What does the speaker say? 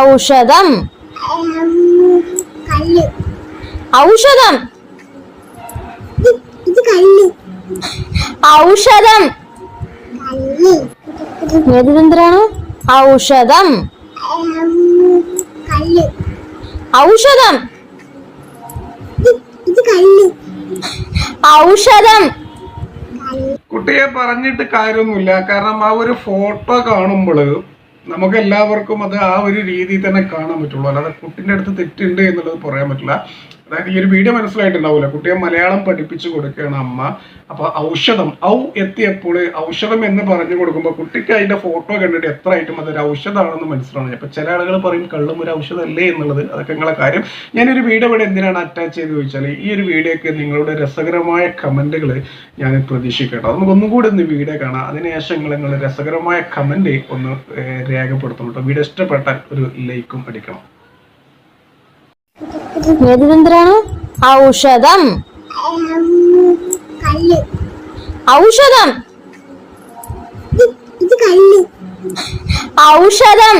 ഔഷധം. ഔഷധം. ഔഷധം. കല്ല് ഏതിതെന്തിനാണ്? ഔഷധം. ഔഷധം. ഔഷധം. കുട്ടിയെ പറഞ്ഞിട്ട് കാര്യമൊന്നുമില്ല. കാരണം ആ ഒരു ഫോട്ടോ കാണുമ്പോൾ നമുക്ക് എല്ലാവർക്കും അത് ആ ഒരു രീതിയിൽ തന്നെ കാണാൻ പറ്റുള്ളൂ. അല്ലാതെ കുട്ടിന്റെ അടുത്ത് തെറ്റുണ്ട് എന്നുള്ളത് പറയാൻ പറ്റില്ല. അതായത് ഈ ഒരു വീഡിയോ മനസ്സിലായിട്ടുണ്ടാവില്ല കുട്ടിയെ മലയാളം പഠിപ്പിച്ചു കൊടുക്കുകയാണ് അമ്മ. അപ്പൊ ഔഷധം ഔ എത്തിയപ്പോൾ ഔഷധം എന്ന് പറഞ്ഞു കൊടുക്കുമ്പോൾ കുട്ടിക്ക് അതിന്റെ ഫോട്ടോ കണ്ടിട്ട് എത്ര ഐറ്റം അതൊരു ഔഷധമാണെന്ന് മനസ്സിലാണ് അപ്പൊ ചില ആളുകൾ പറയും കള്ളും ഒരു ഔഷധമല്ലേ എന്നുള്ളത്? അതൊക്കെ നിങ്ങളെ കാര്യം. ഞാനൊരു വീഡിയോ ഇവിടെ എന്തിനാണ് അറ്റാച്ച് ചെയ്ത് ചോദിച്ചാൽ ഈ ഒരു വീഡിയോക്ക് നിങ്ങളുടെ രസകരമായ കമന്റുകൾ ഞാൻ പ്രതീക്ഷിക്കട്ടോ. അത് നമുക്ക് ഒന്നും കൂടി ഒന്ന് വീഡിയോ കാണാം. അതിനുശേഷം നിങ്ങൾ നിങ്ങളുടെ രസകരമായ കമന്റ് ഒന്ന് രേഖപ്പെടുത്തണം വീഡിയോ ഇഷ്ടപ്പെട്ടാൽ ഒരു ലൈക്കും അടിക്കണം. ఏది విందురాను ఔషధం. ఔషధం. ఔషధం